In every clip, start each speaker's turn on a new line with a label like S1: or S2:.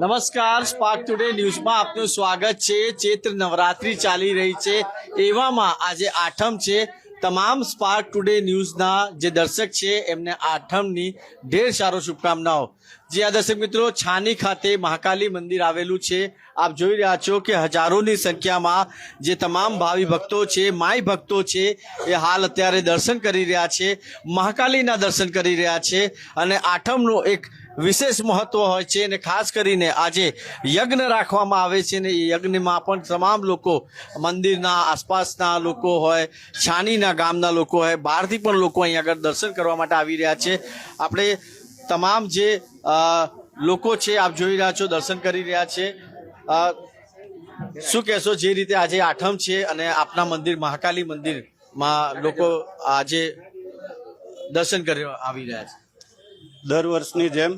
S1: નમસ્કાર spark today ન્યૂઝમાં આપનું સ્વાગત છે. ચૈત્ર નવરાત્રી ચાલી રહી છે. એવામાં આજે આઠમ છે. તમામ સ્પાર્ક ટુડે ન્યૂઝના જે દર્શક છે, એમને આઠમની ઢેર સારો શુભકામનાઓ. જે આ દર્શક મિત્રો, છાની ખાતે મહાકાલી મંદિર આવેલું છે. આપ જોઈ રહ્યા છો કે હજારોની સંખ્યામાં જે તમામ ભાવિ ભક્તો છે માય ભક્તો છે, એ હાલ અત્યારે દર્શન કરી રહ્યા છે. મહાકાલીના દર્શન કરી રહ્યા છે. અને આઠમનો એક વિશેષ મહત્વ હોય છે અને ખાસ કરીને આજે યજ્ઞ રાખવામાં આવે છે ને એ યજ્ઞમાં પણ તમામ લોકો મંદિરના આસપાસના લોકો હોય, છાનીના ગામના લોકો હોય, બહારથી પણ લોકો અહીં આગળ દર્શન કરવા માટે આવી રહ્યા છે. આપણે તમામ જે લોકો છે આપ જોઈ રહ્યા છો, દર્શન કરી રહ્યા છે. શું કહેશો જે રીતે આજે આઠમ છે અને આપના મંદિર, મહાકાલી મંદિરમાં લોકો આજે દર્શન કરવા આવી રહ્યા છે?
S2: દર વર્ષની જેમ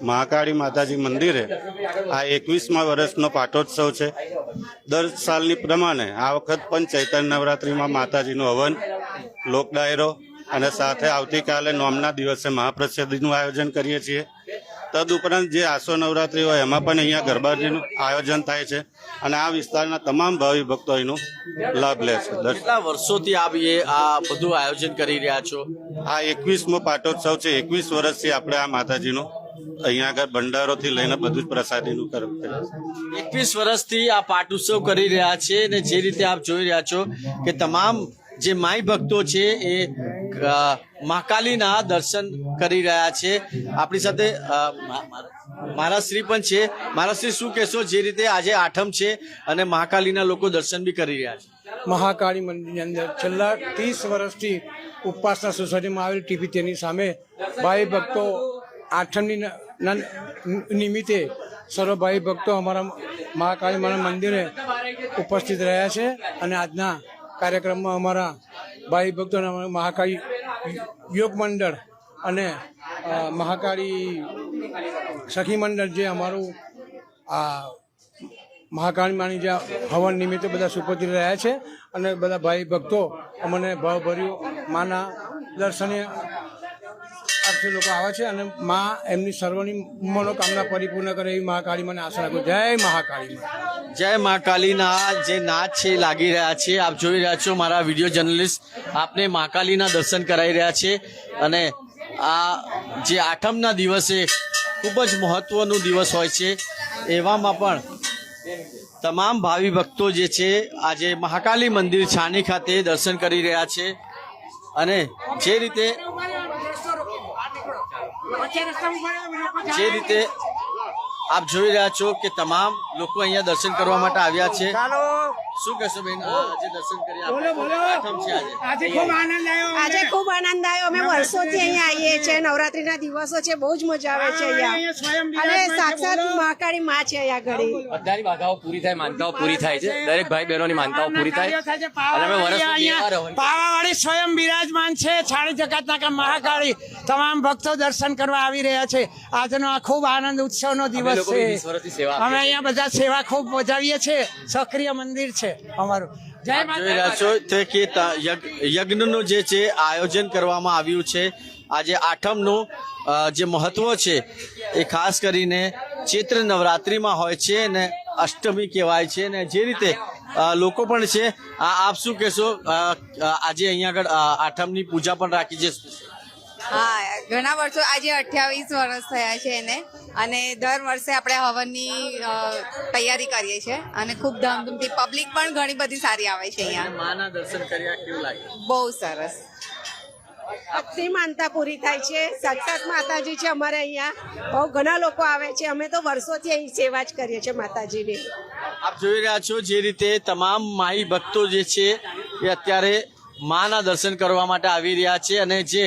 S2: મહાકાળી માતાજી મંદિરે આ એકવીસમા વર્ષનો પાટોત્સવ છે. દર સાલની પ્રમાણે આ વખત પણ ચૈતન્ય નવરાત્રિમાં માતાજીનું હવન લોક ડાયરો અને સાથે આવતીકાલે નોમના દિવસે મહાપ્રસાદીનું આયોજન કરીએ છીએ. તદુપરાંત જે આસો નવરાત્રી હોય એમાં પણ અહીંયા ગરબાજીનું આયોજન થાય છે અને આ વિસ્તારના તમામ ભાવિ ભક્તો એનો લાભ લે છે.
S1: કેટલા વર્ષોથી આપ એ આ બધું આયોજન કરી રહ્યા છો?
S2: આ એકવીસમો પાટોત્સવ છે. એકવીસ વર્ષથી આપણે આ માતાજીનું અહીંયા આગળ ભંડારોથી લઈને બધું જ પ્રસાદીનું કરવું છે.
S1: એકવીસ વર્ષથી આ પાટ ઉત્સવ કરી રહ્યા છે અને જે રીતે આપ જોઈ રહ્યા છો કે તમામ જે માઈ ભક્તો છે એ મહાકાલીના દર્શન કરી રહ્યા છે. આપણી સાથે અ, મા- મા- મારા શ્રી પણ છે. મારા શ્રી શું કહેશો? જે રીતે આજે આઠમ છે અને મહાકાલીના લોકો દર્શન બી કરી રહ્યા છે.
S3: મહાકાળી મંદિરની અંદર છેલ્લા ત્રીસ વર્ષથી ઉપાસના સોસાયટીમાં આવેલી ટીપી તેની સામે ભાઈ ભક્તો આઠમની નિમિત્તે સર્વ ભાઈ ભક્તો અમારા મહાકાળી મંદિરે ઉપસ્થિત રહ્યા છે અને આજના કાર્યક્રમમાં અમારા ભાઈ ભક્તોના મહાકાળી યોગ મંડળ અને મહાકાળી સખી મંડળ જે અમારું, આ મહાકાળી જે હવન નિમિત્તે બધા સુપતિ રહ્યા છે અને બધા ભાઈ ભક્તો અમને ભાવભર્યું માના દર્શને અર્થે લોકો આવે છે અને મા એમની સર્વની મનોકામના પરિપૂર્ણ કરે એવી મહાકાળી મને આશા રાખું જય મહાકાળી
S1: જય મહાકાળીના જે નાચ છે લાગી રહ્યા છે. આપ જોઈ રહ્યા છો મારા વીડિયો જર્નલિસ્ટ. આપને મહાકાલીના દર્શન કરાવી રહ્યા છે અને આ જે આઠમના દિવસે ખૂબ જ મહત્વનો દિવસ હોય છે એવામાં પણ તમામ ભાવિ ભક્તો જે છે આજે મહાકાલી મંદિર છાની ખાતે દર્શન કરી રહ્યા છે અને જે રીતે જે રીતે આપ જોઈ રહ્યા છો કે તમામ લોકો અહીંયા દર્શન કરવા માટે આવ્યા છે. શું કહેશો બેન? આજે દર્શન કરી આપણે આઠમ છે આજે.
S4: આજે ખૂબ આનંદ આવ્યો અમે વર્ષોથી અહીંયા આવીએ છીએ. નવરાત્રીના દિવસો છે. બહુ જ મજા આવે છે અહીંયા. અને મહાકાળી માં છે અહીંયા ઘડી.
S5: બધાની બાધાઓ પૂરી થાય માનતાઓ પૂરી થાય છે. દરેક ભાઈ બહેનોની માનતાઓ પૂરી થાય. અને અમે
S6: પાવાવાળી સ્વયં બિરાજમાન છે છાણી જગતના મહાકાળી. તમામ ભક્તો દર્શન કરવા આવી રહ્યા છે. આજનો આ ખૂબ આનંદ ઉત્સવનો દિવસ છે. અમે અહીંયા બધા સેવા ખૂબ બજાવીએ છીએ. સક્રિય મંદિર છે અમારું. જય
S1: જોઈ
S6: માતા
S1: રહ્યા છો કે યજ્ઞ- યજ્ઞનું જે છે આયોજન કરવામાં આવ્યું છે. આજે આઠમનું નું જે મહત્વ છે એ ખાસ કરીને ચૈત્ર નવરાત્રિમાં હોય છે ને અષ્ટમી કહેવાય છે ને જે રીતે લોકો પણ છે આ આપ શું કહેશો? આજે અહીંયા આગળ આઠમની પૂજા પણ રાખી છે.
S7: હા ઘણા વર્ષો આજે અઠ્યાવીસ વર્ષ થયા છે એને અને દર વર્ષે આપણે હવનની તૈયારી કરીએ છીએ અને ખૂબ ધામધૂમથી પબ્લિક પણ ઘણી બધી સારી આવે છે અહીંયા.
S1: માના દર્શન કર્યા કેવું લાગે
S7: બહુ સરસ.
S4: ભક્તિ માનતા પૂરી થાય છે. સાક્ષાત માતાજી છે અમારે અહીંયા બહુ ઘણા લોકો આવે છે. અમે તો વર્ષોથી અહીં સેવા જ કરીએ છીએ માતાજીની.
S1: આપ જોઈ રહ્યા છો જે રીતે તમામ માઈ ભક્તો જે છે એ અત્યારે માના દર્શન કરવા માટે આવી રહ્યા છે અને જે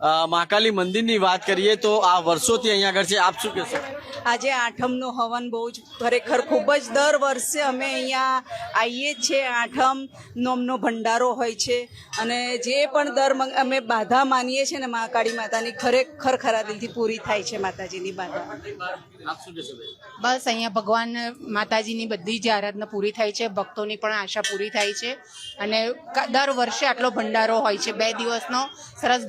S1: મહાકાલી મંદિરની વાત કરીએ તો આ વર્ષોથી અહીંયા આગળ છે. આપ શું કહેશો?
S7: આજે આઠમનો હવન બહુ જ ખરેખર ખૂબ જ દર વર્ષે અમે અહીંયા આવીએ જ છીએ. આઠમ નોમનો ભંડારો હોય છે અને જે પણ દર અમે બાધા માનીએ છીએ ને મહાકાળી માતાની ખરેખર ખરા દિલથી પૂરી થાય છે માતાજીની બાધા?
S8: બસ અહીંયા ભગવાન માતાજીની બધી જ આરાધના પૂરી થાય છે ભક્તોની પણ આશા પૂરી થાય છે અને દર વર્ષે આટલો ભંડારો હોય છે. બે દિવસનો સરસ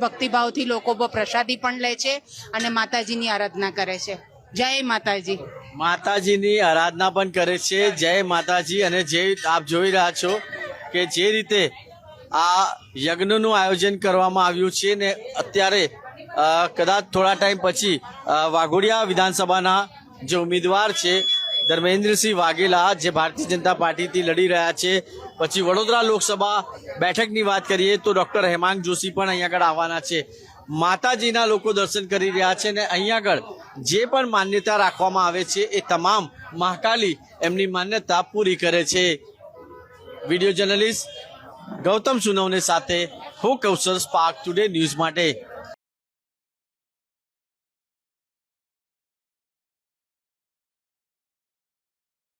S8: ભક્તિભાવથી લોકો પ્રસાદી પણ લે છે અને માતાજીની આરાધના કરે છે. જય માતાજી.
S1: માતાજીની આરાધના પણ કરે છે. જય માતાજી અને જે આપ જોઈ રહ્યા છો કે જે રીતે આ યજ્ઞનું આયોજન કરવામાં આવ્યું છે ને અત્યારે કદાચ થોડા ટાઈમ પછી વાઘોડિયા વિધાનસભાના જે ઉમેદવાર છે, ધર્મેન્દ્રસિંહ વાઘેલા, જે ભારતીય જનતા પાર્ટીથી લડી રહ્યા છે પછી વડોદરા લોકસભા બેઠકની વાત કરીએ તો ડોક્ટર હેમાંગ જોશી પણ અહીંયા આગળ આવવાના છે. માતાજીના લોકો દર્શન કરી રહ્યા છે ને અહીંયા આગળ જે પણ માન્યતા રાખવામાં આવે છે એ તમામ મહાકાલી એમની માન્યતા પૂરી કરે છે. વીડિયો જર્નલિસ્ટ ગૌતમ સુનવને સાથે હું કૌશલ સ્પાર્ક ટુડે ન્યૂઝ માટે